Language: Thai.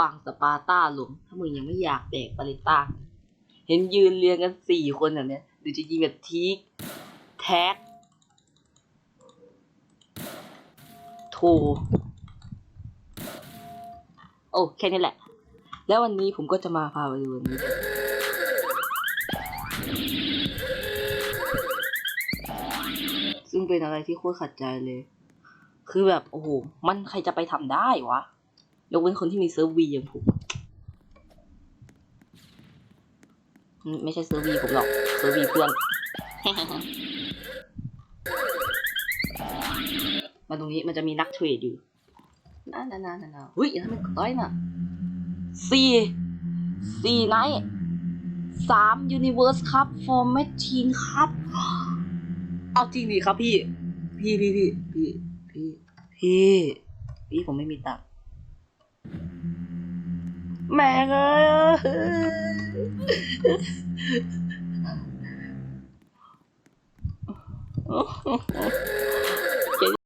ฝั่งสปาร์ตาลง ถ้ามึงยังไม่อยากแดกปาเลต้า เห็นยืนเรียงกันสี่คนแบบเนี้ยหรือจะยิงแบบทีกแท็กโทโอ้แค่นี้แหละ แล้ววันนี้ผมก็จะมาพาไปดูอันนี้ซึ่งเป็นอะไรที่โคตรขัดใจเลย คือแบบ โอ้โห มันใครจะไปทำได้วะ ยกเว้นคนที่มีเซิร์ฟวีอย่างผมไม่ใช่เซิร์ฟวีผมหรอกเซิร์ฟวีเพื่อน มาตรงนี้มันจะมีนักเทรดอยู่นาน่านานาเฮ้ยอย่าทำมันต้อยน่ะสี่สี่ไนท์สามยูนิเวอร์สครับฟอร์แมชชีนครับ เอาจริงดิครับพี่ พี่พี่พี่พี่พี่พี่พี่ผมไม่มีตังค์ แม่เอ้ย